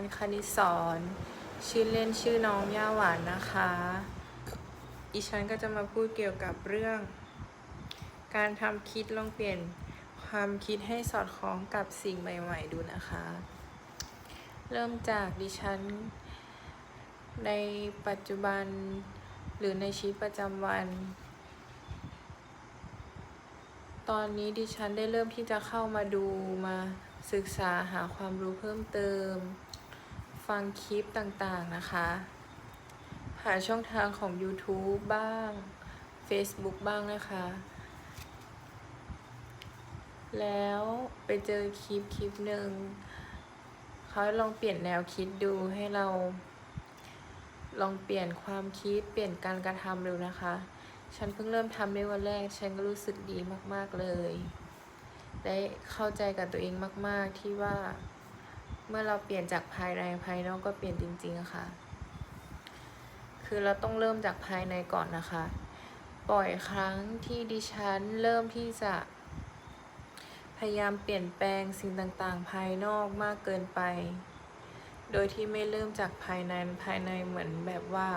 ฉันคณิสอนชื่อเล่นชื่อน้องย่าหวานนะคะ อีฉันก็จะมาพูดเกี่ยวกับเรื่อง การทำคิดลองเปลี่ยนความคิดให้สอดคล้องกับสิ่งใหม่ ๆ ดูนะคะ เริ่มจากดิฉัน ในปัจจุบันหรือในชีวิตประจำวัน ตอนนี้ดิฉันได้เริ่มที่จะเข้ามาดูมาศึกษาหาความรู้เพิ่มเติม ฟังคลิปต่างๆนะคะหาช่องทางของ YouTube บ้าง Facebook บ้างนะคะ แล้วไปเจอคลิปคลิปหนึ่งเขาลองเปลี่ยนแนวคิดดูให้เรา ลองเปลี่ยนความคิดเปลี่ยนการกระทำดูนะคะ ฉันเพิ่งเริ่มทำในวันแรก ฉันก็รู้สึกดีมากๆเลย ได้เข้าใจกับตัวเองมาก ๆที่ว่า เมื่อเราเปลี่ยนจากภายในภายนอกก็เปลี่ยนจริงๆค่ะ คือเราต้องเริ่มจากภายในก่อนนะคะ ปล่อยครั้งที่ดิฉันเริ่มที่จะ พยายามเปลี่ยนแปลงสิ่งต่างๆ ภายนอกมากเกินไป โดยที่ไม่เริ่มจากภายในภายในเหมือนแบบว่า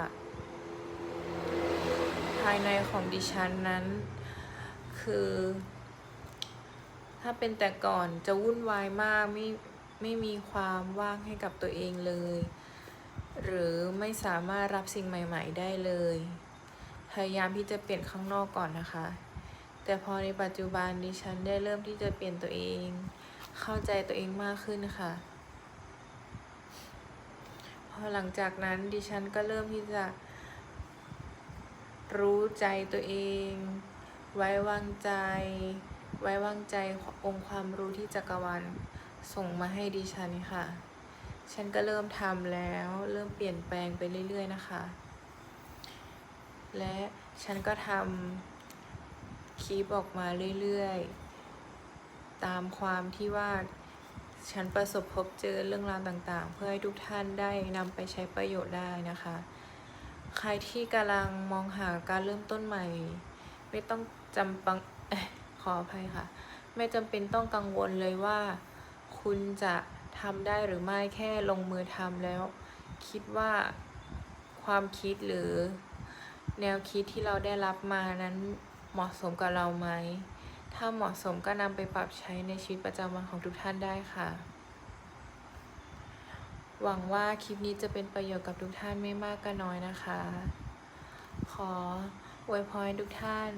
ภายในของดิฉันนั้น คือ ถ้าเป็นแต่ก่อนจะวุ่นวายมากไม่ ไม่มีความว่างให้กับตัวเองเลย หรือไม่สามารถรับสิ่งใหม่ ๆ ได้เลย พยายามที่จะเปลี่ยนข้างนอกก่อนนะคะ แต่พอในปัจจุบันดิฉันได้เริ่มที่จะเปลี่ยนตัวเอง เข้าใจตัวเองมากขึ้นค่ะ พอหลังจากนั้นดิฉันก็เริ่มที่จะรู้ใจตัวเอง ไว้วางใจ ไว้วางใจองค์ความรู้ที่จักรวาล ส่งมาให้ดิฉันค่ะ ฉันก็เริ่มทำแล้ว เริ่มเปลี่ยนแปลงไปเรื่อย ๆ นะคะ และฉันก็ทำคลิปออกมาเรื่อยๆ ตามความที่ว่าฉันประสบพบเจอเรื่องราวต่างๆ เพื่อให้ทุกท่านได้นำไปใช้ประโยชน์ได้นะคะ ใครที่กำลังมองหาการเริ่มต้นใหม่ ไม่ต้องจำปังขออภัยค่ะ ไม่จำเป็นต้องกังวลเลยว่า คุณจะทำได้หรือไม่แค่ลงมือทำแล้ว คิดว่าความคิดหรือแนวคิดที่เราได้รับมานั้นเหมาะสมกับเราไหม ถ้าเหมาะสมก็นำไปปรับใช้ในชีวิตประจำวันของทุกท่านได้ค่ะ หวังว่าคลิปนี้จะเป็นประโยชน์กับทุกท่านไม่มากก็น้อยนะคะ ขออวยพรทุกท่าน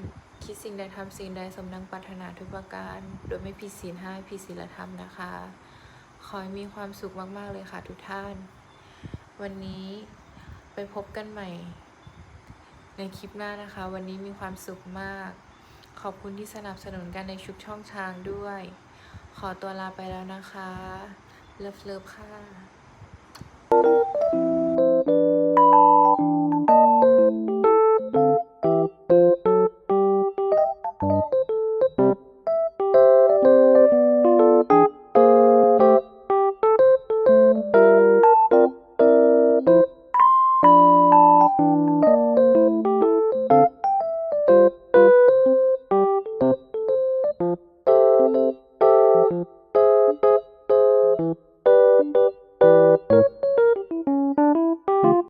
คิดสิ่งใดทำสิ่งใดสมดังปรารถนาทุกประการ โดยไม่ผิดศีลห้าผิดศีลธรรมนะคะ ขอให้มีความสุขมาก ๆ เลยค่ะทุกท่าน วันนี้ไปพบกันใหม่ ในคลิปหน้านะคะ วันนี้มีความสุขมาก ขอบคุณที่สนับสนุนกันในชุกช่องทางด้วย ขอตัวลาไปแล้วนะคะ เลิฟเลิฟค่ะ Thank you.